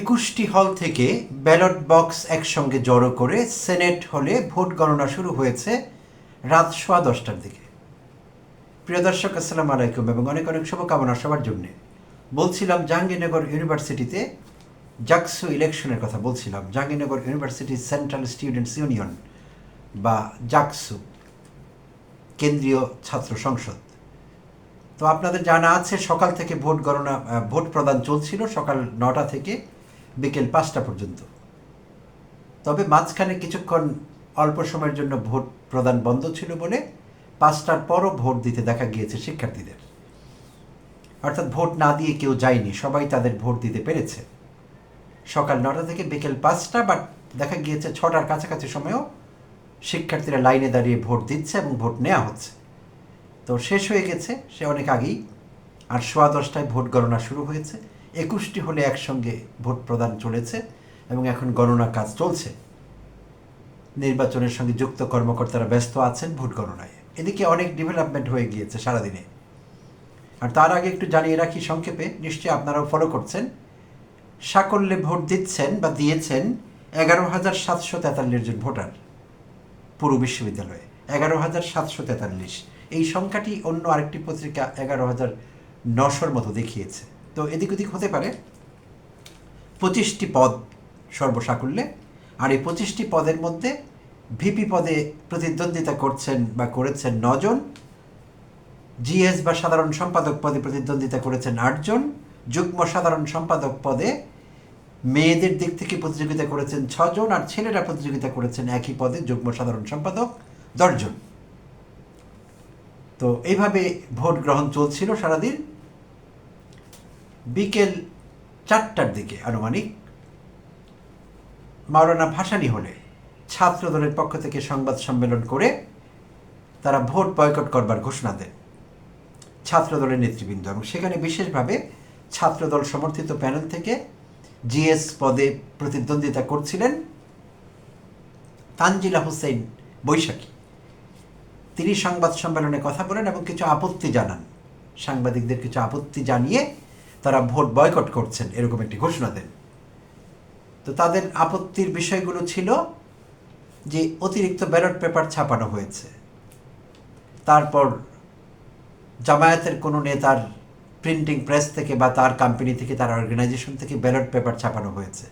একুশটি হল থেকে ব্যালট বক্স একসঙ্গে জড়ো করে সেনেট হলে ভোট গণনা শুরু হয়েছে রাত সোয়া দশটার দিকে। প্রিয় দর্শক, আসসালামু আলাইকুম এবং অনেক অনেক শুভকামনা সবার জন্যে। বলছিলাম জাহাঙ্গীরনগর ইউনিভার্সিটিতে জাকসু ইলেকশনের কথা বলছিলাম, Jahangirnagar university central students union বা জাকসু কেন্দ্রীয় ছাত্র সংসদ। তো আপনাদের জানা আছে সকাল থেকে ভোট গণনা ভোট প্রদান চলছিল সকাল নটা থেকে। বিকেল পাঁচটা পর্যন্ত। তবে মাঝখানে কিছুক্ষণ অল্প সময়ের জন্য ভোট প্রদান বন্ধ ছিল বলে পাঁচটার পরও ভোট দিতে দেখা গিয়েছে শিক্ষার্থীদের। অর্থাৎ ভোট না দিয়ে কেউ যায়নি, সবাই তাদের ভোট দিতে পেরেছে। সকাল নটা থেকে বিকেল পাঁচটা, বাট দেখা গিয়েছে ছটার কাছাকাছি সময়েও শিক্ষার্থীরা লাইনে দাঁড়িয়ে ভোট দিচ্ছে এবং ভোট নেওয়া হচ্ছে। তো শেষ হয়ে গেছে, সে অনেক আগেই। আর সোয়া দশটায় ভোট গণনা শুরু হয়েছে। একুশটি হলে একসঙ্গে ভোট প্রদান চলেছে এবং এখন গণনা কাজ চলছে। নির্বাচনের সঙ্গে যুক্ত কর্মকর্তারা ব্যস্ত আছেন ভোট গণনায়। এদিকে অনেক ডেভেলপমেন্ট হয়ে গিয়েছে সারাদিনে। আর তার আগে একটু জানিয়ে রাখি সংক্ষেপে, নিশ্চয়ই আপনারাও ফলো করছেন। সাকল্যে ভোট দিচ্ছেন বা দিয়েছেন এগারো হাজার সাতশো তেতাল্লিশ জন ভোটার পুরো বিশ্ববিদ্যালয়ে। এগারো হাজার সাতশো তেতাল্লিশ। এই সংখ্যাটি অন্য আরেকটি পত্রিকা এগারো হাজার নশোর মতো দেখিয়েছে। তো এদিক ওদিক হতে পারে। পঁচিশটি পদ সর্বসাকুল্যে, আর এই পঁচিশটি পদের মধ্যে ভিপি পদে প্রতিদ্বন্দ্বিতা করছেন বা করেছেন নজন জিএস বা সাধারণ সম্পাদক পদে প্রতিদ্বন্দ্বিতা করেছেন আটজন, যুগ্ম সাধারণ সম্পাদক পদে মেয়েদের দিক থেকে প্রতিযোগিতা করেছেন ছজন, আর ছেলেরা প্রতিযোগিতা করেছেন একই পদে যুগ্ম সাধারণ সম্পাদক দশজন। তো এইভাবে ভোট গ্রহণ চলছিল সারাদিন। বিকেল চারটার দিকে আনুমানিক। মাওলানা ভাসানি হলে ছাত্র দলের পক্ষ থেকে সংবাদ সম্মেলন করে তারা ভোট বয়কট করবার ঘোষণা দেন। ছাত্র দলের নেতৃবৃন্দ এবং সেখানে বিশেষভাবে ছাত্রদল সমর্থিত প্যানেল থেকে জিএস পদে প্রতিদ্বন্দ্বিতা করছিলেন তানজিলা হোসেন বৈশাখী। তিনি সংবাদ সম্মেলনে কথা বলেন এবং কিছু আপত্তি জানান। সাংবাদিকদের কিছু আপত্তি জানিয়ে তারা ভোট বয়কট করছেন এরকম একটি ঘোষণা দেন। তো তাদের আপত্তির বিষয়গুলো ছিল যে অতিরিক্ত ব্যালট পেপার ছাপানো হয়েছে। তারপর জামায়াতের কোনো নেতার প্রিন্টিং প্রেস থেকে বা তার কোম্পানি থেকে, তার অর্গানাইজেশন থেকে ব্যালট পেপার ছাপানো হয়েছে।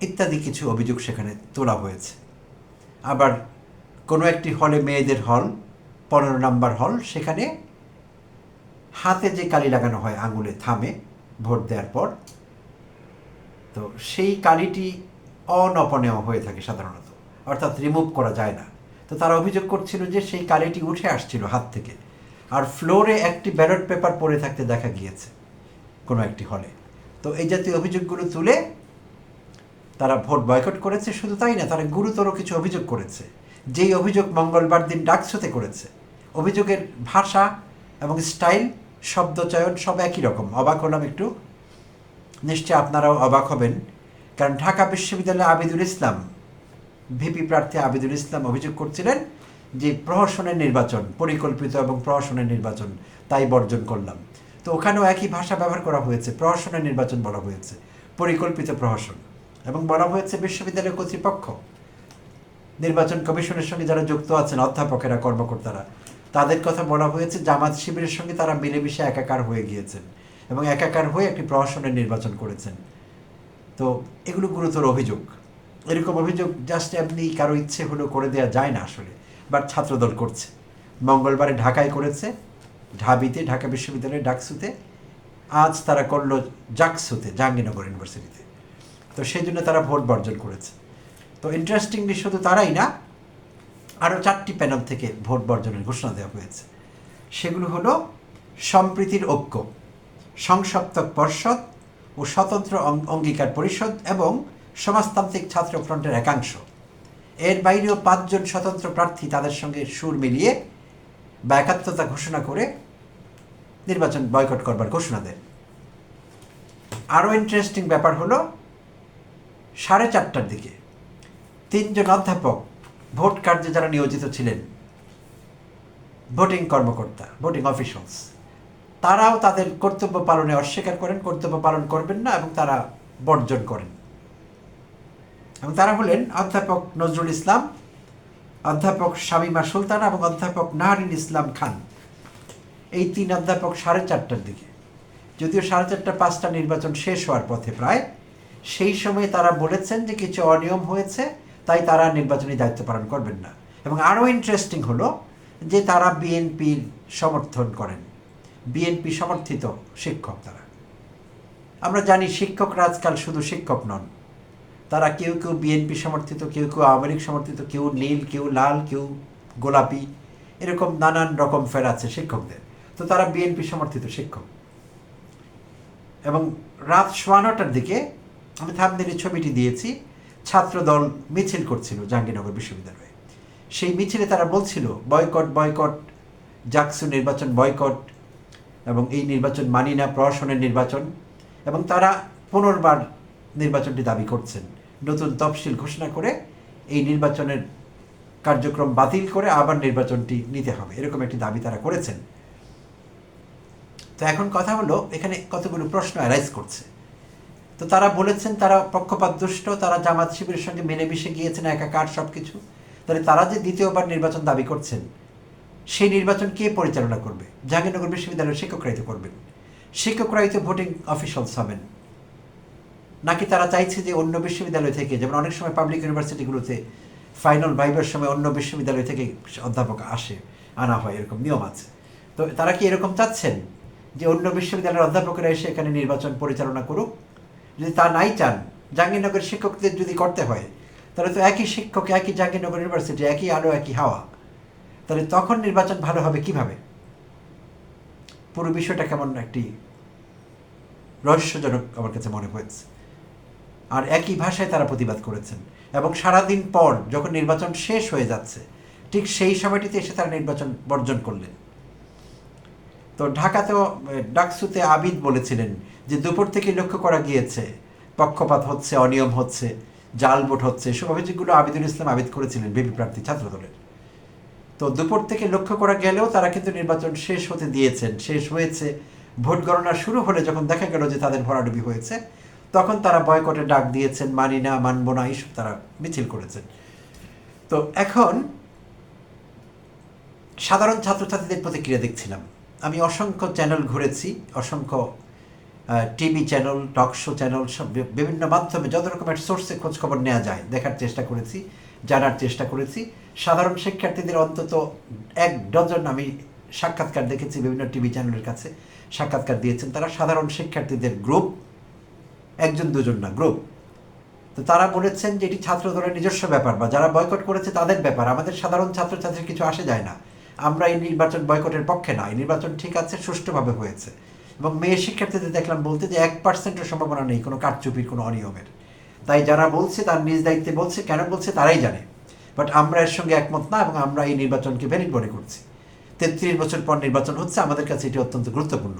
ইত্যাদি কিছু অভিযোগ সেখানে তোলা হয়েছে। আবার কোনো একটি হলে মেয়েদের হল, পনেরো নাম্বার হল, সেখানে হাতে যে কালি লাগানো হয় আঙুলে থামে, ভোট দেওয়ার পর, তো সেই কালিটি অনপনেও হয়ে থাকে সাধারণত, অর্থাৎ রিমুভ করা যায় না। তো তারা অভিযোগ করছিল যে সেই কালিটি উঠে আসছিল হাত থেকে, আর ফ্লোরে একটি ব্যালট পেপার পড়ে থাকতে দেখা গিয়েছে, কোনো একটি হলে। তো এই জাতীয় অভিযোগগুলো তুলে তারা ভোট বয়কট করেছে, শুধু তাই না, তারা গুরুতর কিছু অভিযোগ করেছে। যেই অভিযোগ মঙ্গলবার দিন ডাকসুতে করেছে, অভিযোগের ভাষা এবং স্টাইল শব্দচয়ন সব একই রকম। অবাক হলাম একটু। নিশ্চয় আপনারাও অবাক হবেন। কারণ ঢাকা বিশ্ববিদ্যালয়ে আবিদুল ইসলাম, ভিপি প্রার্থী আবিদুল ইসলাম অভিযোগ করছিলেন যে প্রহসনের নির্বাচন, পরিকল্পিত এবং প্রহসনের নির্বাচন, তাই বর্জন করলাম। তো ওখানেও একই ভাষা ব্যবহার করা হয়েছে, প্রহসনের নির্বাচন বলা হয়েছে, পরিকল্পিত প্রহসন। এবং বলা হয়েছে বিশ্ববিদ্যালয় কর্তৃপক্ষ, নির্বাচন কমিশনের সঙ্গে যারা যুক্ত আছেন, অধ্যাপকেরা, কর্মকর্তারা তাদের কথা বলা হয়েছে, জামাত শিবিরের সঙ্গে তারা মিলেমিশে একাকার হয়ে গিয়েছেন এবং একাকার হয়ে একটি প্রহসনের নির্বাচন করেছেন। তো এগুলো গুরুতর অভিযোগ। এরকম অভিযোগ জাস্ট এমনি কারও ইচ্ছে হলো করে দেওয়া যায় না আসলে বাট ছাত্রদল করছে। মঙ্গলবারে ঢাকায় করেছে, ঢাবিতে, ঢাকা বিশ্ববিদ্যালয়ের ডাকসুতে। আজ তারা করল জাকসুতে, জাহাঙ্গীরনগর ইউনিভার্সিটিতে। তো সেই জন্য তারা ভোট বর্জন করেছে। তো ইন্টারেস্টিংলি শুধু তারাই না আরও চারটি প্যানেল থেকে ভোট বর্জনের ঘোষণা দেওয়া হয়েছে। সেগুলো হলো সম্প্রীতির ঐক্য, সংসপ্তক পর্ষদ ও স্বতন্ত্র অঙ্গীকার পরিষদ এবং সমাজতান্ত্রিক ছাত্র ফ্রন্টের একাংশ। এর বাইরেও পাঁচজন স্বতন্ত্র প্রার্থী তাদের সঙ্গে সুর মিলিয়ে বা একাত্মতা ঘোষণা করে নির্বাচন বয়কট করবার ঘোষণা দেন। আরও ইন্টারেস্টিং ব্যাপার হলো সাড়ে চারটার দিকে তিনজন অধ্যাপক ভোট কার্যে যারা নিয়োজিত ছিলেন ভোটিং কর্মকর্তা ভোটিং অফিসিয়ালস তারাও তাদের কর্তব্য পালনে অস্বীকার করেন, কর্তব্য পালন করবেন না এবং তারা বর্জন করেন। এবং তারা হলেন অধ্যাপক নজরুল ইসলাম, অধ্যাপক শামিমা সুলতানা এবং অধ্যাপক নাহারিন ইসলাম খান। এই তিন অধ্যাপক সাড়ে চারটার দিকে। যদিও সাড়ে চারটা, পাঁচটা নির্বাচন শেষ হওয়ার পথে প্রায়, সেই সময় তারা বলেছেন যে কিছু অনিয়ম হয়েছে তাই তারা নির্বাচনী দায়িত্ব পালন করবেন না। এবং আরও ইন্টারেস্টিং হলো যে তারা বিএনপির সমর্থন করেন। বিএনপি সমর্থিত শিক্ষক তারা। আমরা জানি শিক্ষকরা আজকাল শুধু শিক্ষক নন। তারা কেউ কেউ বিএনপি সমর্থিত, কেউ কেউ আওয়ামী লীগ সমর্থিত, কেউ নীল, কেউ লাল, কেউ গোলাপি, এরকম নানান রকম ফের আছে শিক্ষকদের। তো তারা বিএনপি সমর্থিত শিক্ষক। এবং রাত সোয়া নটার দিকে আমি থামদিনের ছবিটি দিয়েছি। ছাত্রদল মিছিল করছিল জাহাঙ্গীরনগর বিশ্ববিদ্যালয়ে। সেই মিছিলে তারা বলছিল, বয়কট বয়কট, জাকসু নির্বাচন বয়কট এবং এই নির্বাচন মানি না প্রশাসনের নির্বাচন। এবং তারা পুনর্বার নির্বাচনটি দাবি করছেন। নতুন তফসিল ঘোষণা করে এই নির্বাচনের কার্যক্রম বাতিল করে আবার নির্বাচনটি নিতে হবে। এরকম একটি দাবি তারা করেছেন। তো এখন কথা হলো, এখানে কতগুলো প্রশ্ন অ্যারাইজ করছে। তো তারা বলেছেন, তারা পক্ষপাত দুষ্ট, তারা জামাত শিবিরের সঙ্গে মিলেমিশে গিয়েছেন, একাকার সব কিছু তাহলে তারা যে দ্বিতীয়বার নির্বাচন দাবি করছেন, সেই নির্বাচন কে পরিচালনা করবে? জাহাঙ্গীরনগর বিশ্ববিদ্যালয়ের শিক্ষকরাই তো করবেন। শিক্ষকরাই তো ভোটিং অফিসিয়ালস হবেন। নাকি তারা চাইছে যে অন্য বিশ্ববিদ্যালয় থেকে, যেমন অনেক সময় পাবলিক ইউনিভার্সিটিগুলোতে ফাইনাল ভাইবের সময় অন্য বিশ্ববিদ্যালয় থেকে অধ্যাপক আসে, আনা হয়, এরকম নিয়ম আছে। তো তারা কি এরকম চাচ্ছেন যে অন্য বিশ্ববিদ্যালয়ের অধ্যাপকেরা এসে এখানে নির্বাচন পরিচালনা করুক? যদি তা নাই চান, জাহাঙ্গীরনগরের শিক্ষকদের যদি করতে হয়, তাহলে তো একই শিক্ষক, একই জাহাঙ্গীরনগর ইউনিভার্সিটি, একই আলো, একই হাওয়া। তাহলে তখন নির্বাচন ভালো হবে কীভাবে? পুরো বিষয়টা কেমন একটি রহস্যজনক আমার কাছে মনে হয়েছে। আর একই ভাষায় তারা প্রতিবাদ করেছেন। এবং সারাদিন পর যখন নির্বাচন শেষ হয়ে যাচ্ছে, ঠিক সেই সময়টিতে এসে তারা নির্বাচন বর্জন করলেন। তো ঢাকাতেও ডাকসুতে আবিদ বলেছিলেন যে দুপুর থেকে লক্ষ্য করা গিয়েছে, পক্ষপাত হচ্ছে, অনিয়ম হচ্ছে জাল ভোট হচ্ছে, এসব অভিযোগগুলো আবিদুল ইসলাম আবিদ করেছিলেন বিপি প্রার্থী ছাত্রদলের। তো দুপুর থেকে লক্ষ্য করা গেলেও তারা কিন্তু নির্বাচন শেষ হতে দিয়েছেন, শেষ হয়েছে। ভোট গণনা শুরু হলে যখন দেখা গেল যে তাদের ভরাডুবি হয়েছে, তখন তারা বয়কটে ডাক দিয়েছেন, মানি না, মানব না, এইসব তারা মিছিল করেছেন। তো এখন সাধারণ ছাত্রছাত্রীদের প্রতিক্রিয়া দেখছিলাম। আমি অসংখ্য চ্যানেল ঘুরেছি, অসংখ্য TV channel, talk show channel, সব বিভিন্ন মাধ্যমে যত রকমের সোর্সে খোঁজ খবর নেওয়া যায়, দেখার চেষ্টা করেছি, জানার চেষ্টা করেছি। সাধারণ শিক্ষার্থীদের অন্তত এক ডজন আমি সাক্ষাৎকার দেখেছি বিভিন্ন টিভি চ্যানেলের কাছে, সাক্ষাৎকার দিয়েছেন। তারা সাধারণ শিক্ষার্থীদের গ্রুপ একজন, দুজন না গ্রুপ তো তারা বলেছেন যে এটি ছাত্র দলের নিজস্ব ব্যাপার বা যারা বয়কট করেছে তাদের ব্যাপার। আমাদের সাধারণ ছাত্রছাত্রীর কিছু আসে যায় না। আমরা এই নির্বাচন বয়কটের পক্ষে না। এই নির্বাচন ঠিক আছে, সুষ্ঠুভাবে হয়েছে। এবং মেয়ে শিক্ষার্থীদের দেখলাম বলতে যে এক পার্সেন্টের সম্ভাবনা নেই কোনো কারচুপির, কোনো অনিয়মের। তাই যারা বলছে, তার নিজ দায়িত্বে বলছে, কেন বলছে তারাই জানে। বাট আমরা এর সঙ্গে একমত না এবং আমরা এই নির্বাচনকে ভ্যালিড মনে করছি। তেত্রিশ বছর পর নির্বাচন হচ্ছে, আমাদের কাছে এটি অত্যন্ত গুরুত্বপূর্ণ।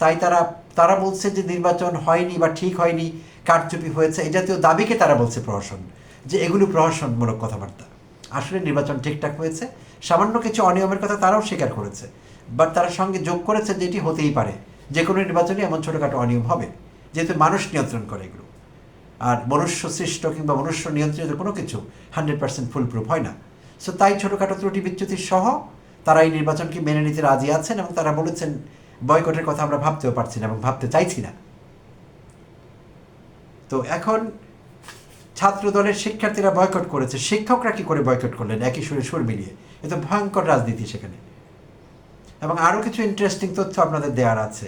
তাই তারা তারা বলছে যে নির্বাচন হয়নি বা ঠিক হয়নি, কারচুপি হয়েছে, এই জাতীয় দাবিকে তারা বলছে প্রহসন, যে এগুলো প্রহসনমূলক কথাবার্তা। আসলে নির্বাচন ঠিকঠাক হয়েছে, সামান্য কিছু অনিয়মের কথা তারাও স্বীকার করেছে। বাট তারা সঙ্গে যোগ করেছে যে এটি হতেই পারে। যে কোনো নির্বাচনে এমন ছোটোখাটো অনিয়ম হবে, যেহেতু মানুষ নিয়ন্ত্রণ করে এগুলো। আর মনুষ্য সৃষ্ট কিংবা মনুষ্য নিয়ন্ত্রিত কোনো কিছু হান্ড্রেড পার্সেন্ট ফুলপ্রুফ হয় না। সো তাই ছোটোখাটো ত্রুটি বিচ্যুতি সহ তারা এই নির্বাচনকে মেনে নিতে রাজি আছেন এবং তারা বলেছেন, বয়কটের কথা আমরা ভাবতেও পারছি না এবং ভাবতে চাইছি না। তো এখন ছাত্র দলের শিক্ষার্থীরা বয়কট করেছে। শিক্ষকরা কি করে বয়কট করলেন? একই সুরে সুর মিলিয়ে। এ তো ভয়ঙ্কর রাজনীতি সেখানে। এবং আরও কিছু ইন্টারেস্টিং তথ্য আপনাদের দেওয়ার আছে।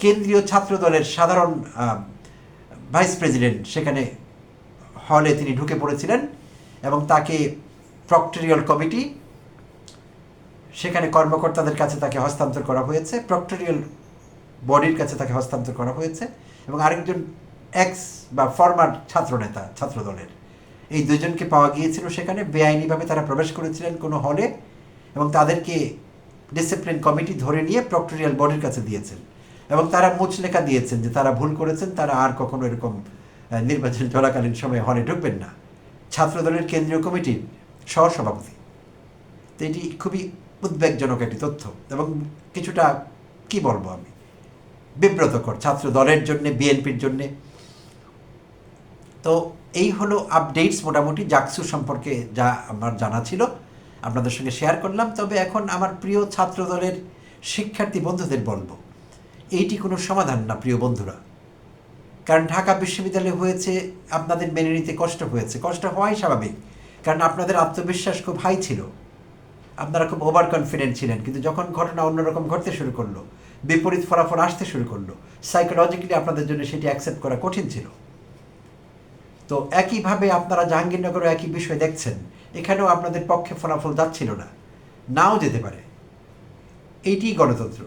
কেন্দ্রীয় ছাত্র দলের সাধারণ ভাইস প্রেসিডেন্ট সেখানে হলে তিনি ঢুকে পড়েছিলেন এবং তাকে প্রক্টোরিয়াল কমিটি সেখানে কর্মকর্তাদের কাছে তাকে হস্তান্তর করা হয়েছে প্রক্টোরিয়াল বডির কাছে তাকে হস্তান্তর করা হয়েছে এবং আরেকজন এক্স বা ফরমার ছাত্রনেতা, ছাত্রদলের। এই দুজনকে পাওয়া গিয়েছিল সেখানে, বেআইনিভাবে তারা প্রবেশ করেছিলেন কোনো হলে এবং তাদেরকে ডিসিপ্লিন কমিটি ধরে নিয়ে প্রক্টোরিয়াল বডির কাছে দিয়েছেন। এবং তারা মুচলেখা দিয়েছেন যে তারা ভুল করেছেন, তারা আর কখনো এরকম নির্বাচন চলাকালীন সময়ে হলে ঢুকবেন না। ছাত্রদলের কেন্দ্রীয় কমিটির সহসভাপতি। তো এটি খুবই উদ্বেগজনক একটি তথ্য এবং কিছুটা, কি বলব আমি, বিব্রতকর ছাত্র দলের জন্য, বিএনপির জন্যে। তো এই হলো আপডেটস মোটামুটি, জাকসু সম্পর্কে যা আমার জানা ছিল। আপনাদের সঙ্গে শেয়ার করলাম, তবে এখন আমার প্রিয় ছাত্র দলের শিক্ষার্থী বন্ধুদের বলব, এইটি কোনো সমাধান না প্রিয় বন্ধুরা। কারণ ঢাকা বিশ্ববিদ্যালয়ে হয়েছে, আপনাদের মেনে নিতে কষ্ট হয়েছে, কষ্ট হওয়াই স্বাভাবিক। কারণ আপনাদের আত্মবিশ্বাস খুব হাই ছিল। আপনারা খুব ওভার কনফিডেন্ট ছিলেন, কিন্তু যখন ঘটনা অন্যরকম ঘটতে শুরু করল, বিপরীত ফলাফল আসতে শুরু করল সাইকোলজিক্যালি আপনাদের জন্য সেটি অ্যাকসেপ্ট করা কঠিন ছিল। তো একইভাবে আপনারা জাহাঙ্গীরনগরও একই বিষয় দেখছেন। এখানেও আপনাদের পক্ষে ফলাফল যাচ্ছিল না। নাও যেতে পারে। এইটি গণতন্ত্র।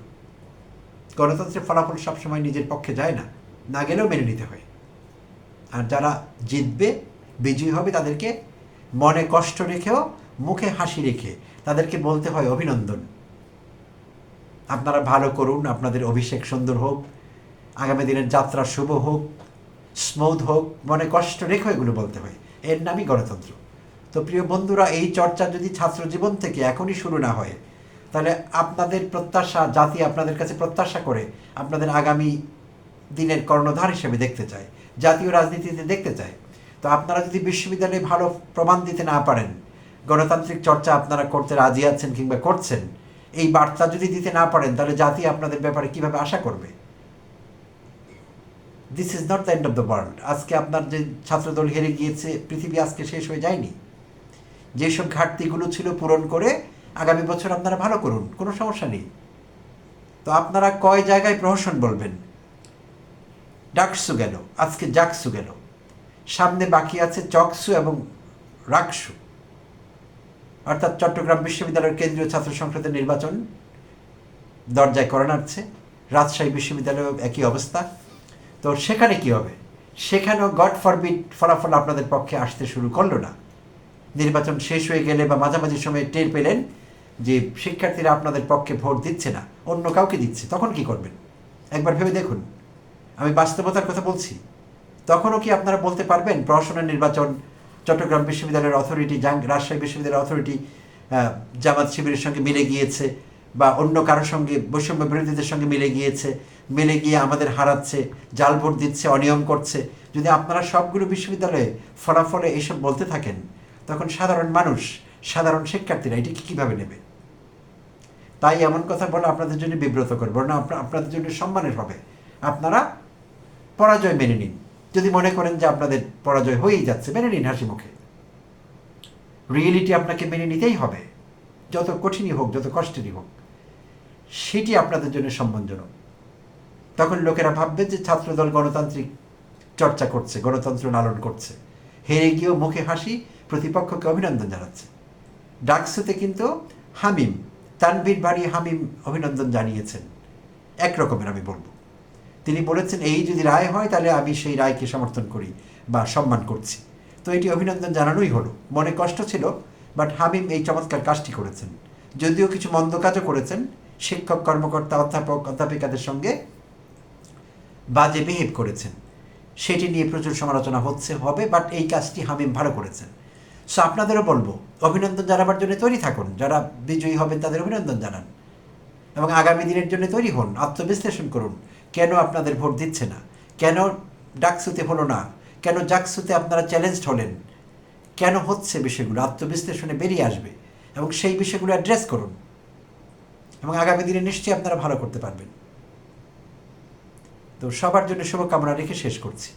গণতন্ত্রের ফলাফল সবসময় নিজের পক্ষে যায় না। না গেলেও মেনে নিতে হয়। আর যারা জিতবে, বিজয়ী হবে, তাদেরকে মনে কষ্ট রেখেও, মুখে হাসি রেখে তাদেরকে বলতে হয় অভিনন্দন। আপনারা ভালো করুন, আপনাদের অভিষেক সুন্দর হোক, আগামী দিনের যাত্রা শুভ হোক। স্মুথ হোক, মনে কষ্ট রেখো এগুলো বলতে হয়। এর নামই গণতন্ত্র। তো প্রিয় বন্ধুরা, এই চর্চা যদি ছাত্র জীবন থেকে এখনই শুরু না হয়, তাহলে আপনাদের প্রত্যাশা, জাতি আপনাদের কাছে প্রত্যাশা করে আপনাদের আগামী দিনের কর্ণধার হিসেবে দেখতে চায়, জাতীয় রাজনীতিতে দেখতে চায়। তো আপনারা যদি বিশ্ববিদ্যালয়ে ভালো প্রমাণ দিতে না পারেন, গণতান্ত্রিক চর্চা আপনারা করতে রাজি আছেন কিংবা করছেন, এই বার্তা যদি দিতে না পারেন, তাহলে জাতি আপনাদের ব্যাপারে কীভাবে আশা করবে? This is not the end of the world আজকে আপনার যে ছাত্রদল হেরে গিয়েছে, পৃথিবী আজকে শেষ হয়ে যায়নি। যেসব ঘাটতিগুলো ছিল পূরণ করে আগামী বছর আপনারা ভালো করুন, কোনো সমস্যা নেই। তো আপনারা কয় জায়গায় প্রহসন বলবেন? ডাকসু গেল, আজকে জাকসু গেল। সামনে বাকি আছে চকসু এবং রাকসু। অর্থাৎ চট্টগ্রাম বিশ্ববিদ্যালয়ের কেন্দ্রীয় ছাত্র সংসদের নির্বাচন দরজায় করা নাড়ছে রাজশাহী বিশ্ববিদ্যালয়েও একই অবস্থা। তো সেখানে কি হবে? সেখানেও গড ফরবিড ফলাফল আপনাদের পক্ষে আসতে শুরু করল না। নির্বাচন শেষ হয়ে গেলে বা মাঝামাঝি সময়ে টের পেলেন যে শিক্ষার্থীরা আপনাদের পক্ষে ভোট দিচ্ছে না, অন্য কাউকে দিচ্ছে, তখন কি করবেন? একবার ভেবে দেখুন। আমি বাস্তবতার কথা বলছি। তখনও কি আপনারা বলতে পারবেন প্রশাসনের নির্বাচন, চট্টগ্রাম বিশ্ববিদ্যালয়ের অথরিটি রাজশাহী বিশ্ববিদ্যালয়ের অথরিটি জামাত শিবিরের সঙ্গে মিলে গিয়েছে? বা অন্য কারোর সঙ্গে, বৈষম্য বিরোধীদের সঙ্গে মিলে গিয়েছে, মিলে গিয়ে আমাদের হারাচ্ছে জাল ভোট দিচ্ছে, অনিয়ম করছে। যদি আপনারা সবগুলো বিশ্ববিদ্যালয়ে ফলাফলে এইসব বলতে থাকেন, তখন সাধারণ মানুষ, সাধারণ শিক্ষার্থীরা এটি কীভাবে নেবে? তাই এমন কথা বলে আপনাদের জন্য বিব্রত করব না আপনাদের জন্য সম্মানের হবে। আপনারা পরাজয় মেনে নিন। যদি মনে করেন যে আপনাদের পরাজয় হয়েই যাচ্ছে, মেনে নিন হাসি মুখে। রিয়েলিটি আপনাকে মেনে নিতেই হবে। যত কঠিনই হোক, যত কষ্টেরই হোক। সেটি আপনাদের জন্য সম্মানজনক তখন লোকেরা ভাববে যে ছাত্রদল গণতান্ত্রিক চর্চা করছে, গণতন্ত্র লালন করছে। হেরে গিয়েও মুখে হাসি প্রতিপক্ষকে অভিনন্দন জানাচ্ছে। ডাকসুতে কিন্তু হামিম, তানভীর বাড়ি হামিম অভিনন্দন জানিয়েছেন। একরকমের আমি বলব। তিনি বলেছেন, এই যদি রায় হয়, তাহলে আমি সেই রায়কে সমর্থন করি বা সম্মান করছি। তো এটি অভিনন্দন জানানোই হলো। মনে কষ্ট ছিল, বাট হামিম এই চমৎকার কাজটি করেছেন। যদিও কিছু মন্দ কাজও করেছেন শিক্ষক, কর্মকর্তা, অধ্যাপক, অধ্যাপিকাদের সঙ্গে বাজে বিহেভ করেছেন। সেটি নিয়ে প্রচুর সমালোচনা হচ্ছে, হবে বাট এই কাজটি হামিম ভালো করেছেন। সো আপনাদেরও বলব, অভিনন্দন জানাবার জন্য তৈরি থাকুন। যারা বিজয়ী হবেন, তাদের অভিনন্দন জানান। এবং আগামী দিনের জন্য তৈরি হন, আত্মবিশ্লেষণ করুন। কেন আপনাদের ভোট দিচ্ছে না? কেন ডাকসুতে হলো না? কেন জাকসুতে আপনারা চ্যালেঞ্জড হলেন? কেন হচ্ছে বিষয়গুলো? আত্মবিশ্লেষণে বেরিয়ে আসবে। এবং সেই বিষয়গুলো অ্যাড্রেস করুন। এবং আগামী দিনে নিশ্চয়ই আপনারা ভালো করতে পারবেন। তো সবার জন্য শুভকামনা রেখে শেষ করছি।